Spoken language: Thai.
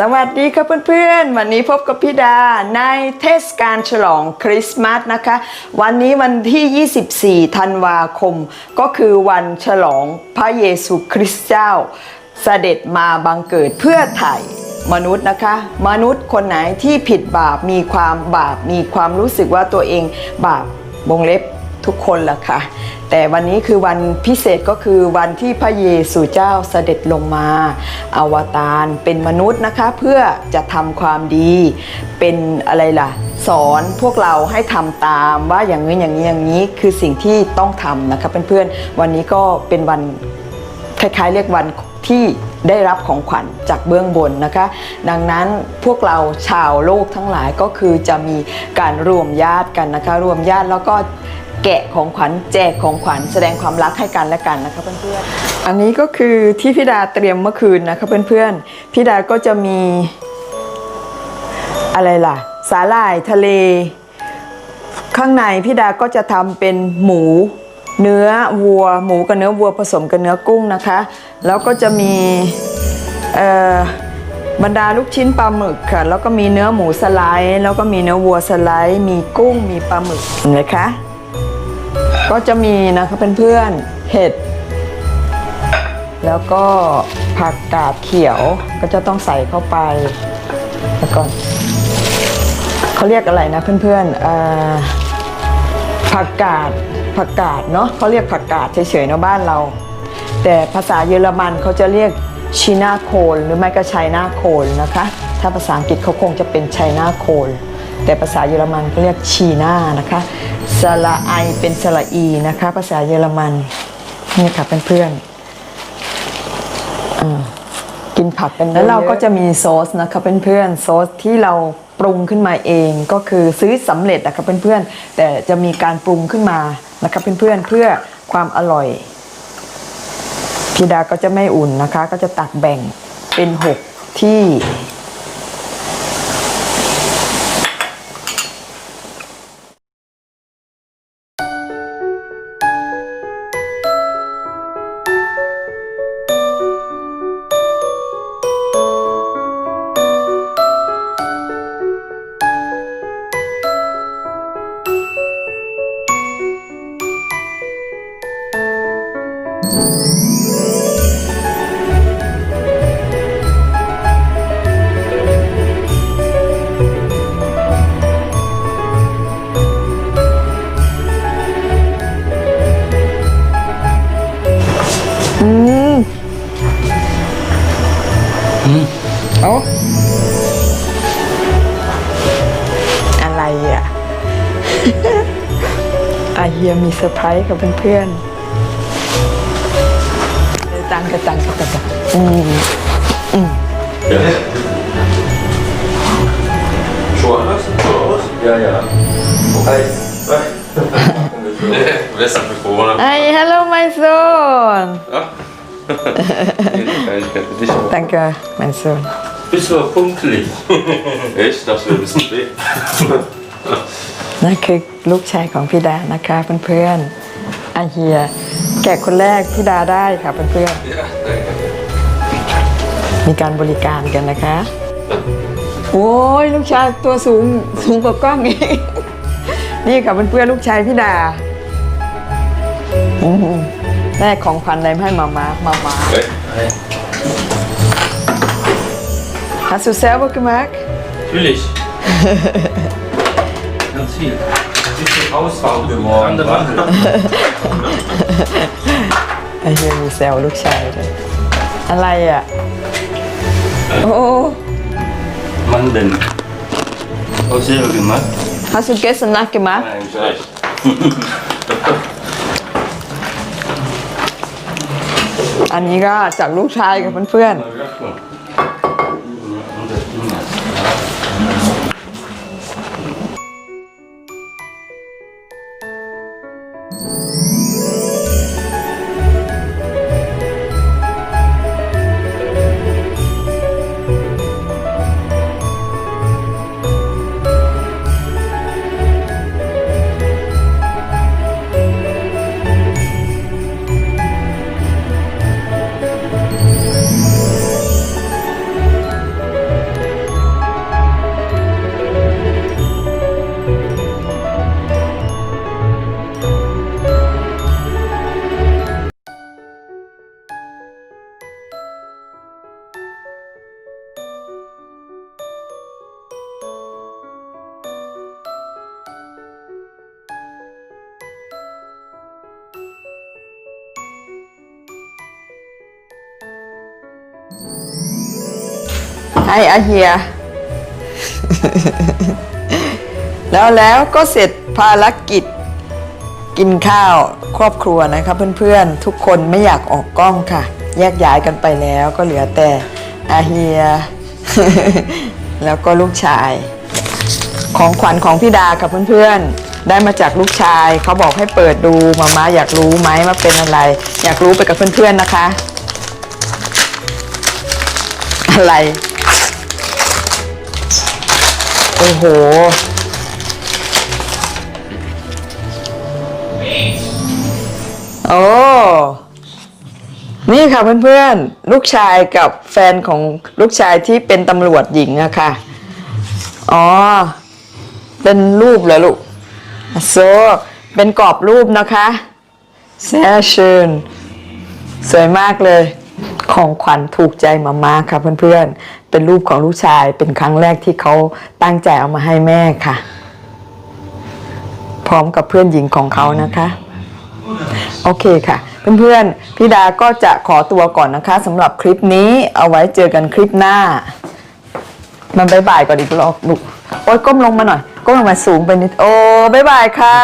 สวัสดีครับเพื่อนๆ วันนี้พบกับพี่ดาในเทศกาลฉลองคริสต์มาสนะคะ วันนี้วันที่ 24 ธันวาคม ก็คือวันฉลองพระเยซูคริสต์เจ้า เสด็จมาบังเกิดเพื่อไถ่มนุษย์นะคะ มนุษย์คนไหนที่ผิดบาปมีความบาปมีความรู้สึกว่าตัวเองบาปวงเล็บ ทุกคนละค่ะ แต่วันนี้คือวันพิเศษก็คือวันที่พระเยซูเจ้าเสด็จลงมาอวตารเป็นมนุษย์นะคะ เพื่อจะทำความดี เป็นอะไรล่ะ สอนพวกเราให้ทำตามว่าอย่างนี้อย่างนี้อย่างนี้คือสิ่งที่ต้องทำนะคะเพื่อนๆวันนี้ก็เป็นวันคล้ายๆ เรียกวันที่ได้รับของขวัญจากเบื้องบนนะคะ ดังนั้นพวกเราชาวโลกทั้งหลายก็คือจะมีการรวมญาติกันนะคะ รวมญาติแล้วก็ แกะของขวัญแจกของขวัญแสดงความรักให้กันและกันนะคะเพื่อนๆ อันนี้ก็คือที่พี่ดาเตรียมเมื่อคืนนะคะเพื่อนๆ พี่ดาก็จะมีอะไรล่ะ สาหร่ายทะเล ข้างในพี่ดาก็จะทำเป็นหมู เนื้อวัว หมูกับเนื้อวัวผสมกับเนื้อกุ้งนะคะ แล้วก็จะมีบรรดาลูกชิ้นปลาหมึกค่ะ แล้วก็มีเนื้อหมูสไลด์ แล้วก็มีเนื้อวัวสไลด์ มีกุ้ง มีปลาหมึกเห็นไหมคะ ก็จะมีนะคะเพื่อนๆเห็ด แล้วก็ผักกาดเขียวก็จะต้องใส่เข้าไปแล้วก่อนเขาเรียกอะไรนะเพื่อนๆผักกาดผักกาดเนาะเขาเรียกผักกาดเฉยๆเนาะบ้านเรา แต่ภาษาเยอรมันเขาจะเรียกชีนาโคลหรือไม่ก็ไชน่าโคลนะคะ ถ้าภาษาอังกฤษเขาคงจะเป็นไชน่าโคลแต่ภาษาเยอรมันเขาเรียกชีน่านะคะ สระไอเป็นสระอีนะคะ ภาษาเยอรมันนี่ค่ะเพื่อนๆอ่ากินผักกันแล้วเราก็จะมีซอสนะคะเพื่อนๆซอสที่เราปรุงขึ้นมาเองก็คือซื้อสำเร็จนะคะเพื่อนๆแต่จะมีการปรุงขึ้นมานะคะเพื่อนๆเพื่อความอร่อยพี่ดาก็จะไม่อุ่นนะคะ ก็จะตักแบ่งเป็นหกที่ อืมอืมเอาอะไรอะ อาเฮียมีเซอร์ไพรส์กับเพื่อนๆ ตังกระตังกระตังกระอืม Schon was? Schon was? Ja, ja. Hi. Hi. Nee, best aan corona. ไอ้ hello my son Ja. Kleinigkeit für dich. danke mein son Bist du pünktlich? Echt? Darfst du ein bisschen spät? นั่นคือลูกชายของพี่ดานะคะเพื่อนๆอาเฮีย แกะคนแรกพี่ดาได้ค่ะเพื่อน Ja, danke. ๆมีการบริการกันนะคะ โอ้ยลูกชายตัวสูงสูงกว่ากล้องอีกนี่ค่ะเพื่อนๆลูกชายพี่ดาอื้อหือแม่ของขวัญอะไรมาให้มามามามา Hey. Hast du selber gemacht? Natürlich. Ganz viel. Bisschen Hausfarbe geworden. Andere ไอ้เฮียมีแซวลูกชายเลยอะไรอะ โอ้ Mandeln. Auch selber gemacht. Hast du gestern Nacht gemacht? Nein, echt. อันนี้ก็จากลูกชายกับเพื่อนๆ ให้อาเฮีย แล้วแล้วก็เสร็จภารกิจกินข้าวครอบครัวนะคะเพื่อนๆ ทุกคนไม่อยากออกกล้องค่ะ แยกย้ายกันไปแล้วก็เหลือแต่อาเฮีย แล้วก็ลูกชาย ของขวัญของพี่ดากับเพื่อนๆ ได้มาจากลูกชาย เขาบอกให้เปิดดูมาม่าอยากรู้ไหมว่าเป็นอะไร อยากรู้ไปกับเพื่อนๆนะคะ อะไร โอ้โห โอ้ นี่ค่ะเพื่อนๆ ลูกชายกับแฟนของลูกชายที่เป็นตำรวจหญิงอะค่ะ อ๋อ เป็นรูปเหรอลูกโซเป็นกรอบรูปนะคะแซ่เชิญสวยมากเลย ของขวัญถูกใจมาม่าค่ะเพื่อนๆ เป็นรูปของลูกชาย เป็นครั้งแรกที่เขาตั้งใจเอามาให้แม่ค่ะ พร้อมกับเพื่อนหญิงของเขานะคะ โอเคค่ะ เพื่อนๆพี่ดาก็จะขอตัวก่อนนะคะสำหรับคลิปนี้เอาไว้เจอกันคลิปหน้า มันบายบายก่อนอีกรอบลูกโอ๊ยก้มลงมาหน่อย ก้มลงมาสูงไปนิด โอ้บายบายค่ะ